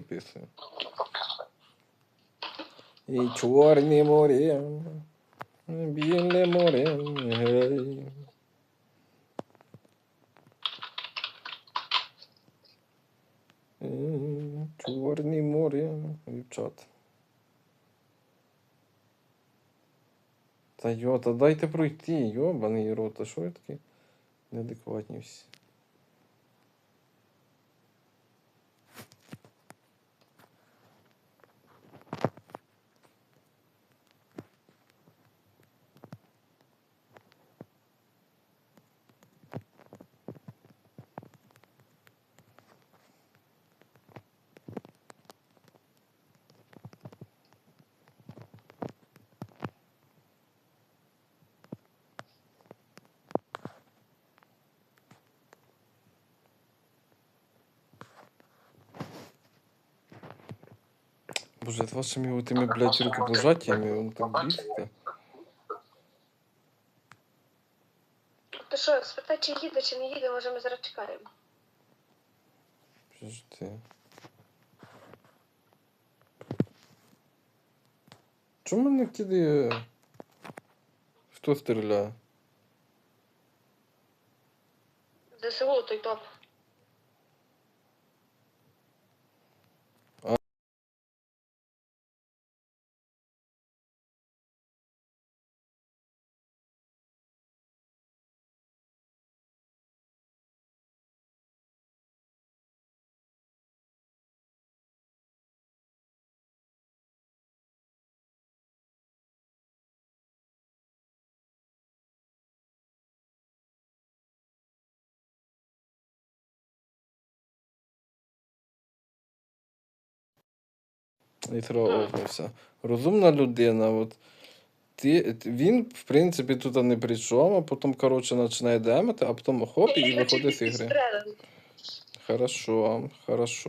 записую. І чорне море, біле море, гей. Чорне море, дівчат. Та йо, та дайте пройти, йобаний рот, а що ви такі неадекватні всі? Боже, от вашими отими, блядь, рукопожаттями, он так бісите. То що, спитай, чи їде, чи не їде, може ми зараз чекаємо. Подожди. Чому мене кидає? Хто стріляє? ЗСУ той топ. І. Розумна людина, от. Ти, він, в принципі, тут не при чому, а потім, коротше, починає демити, а потім хоп і виходить з ігри. Хорошо, хорошо.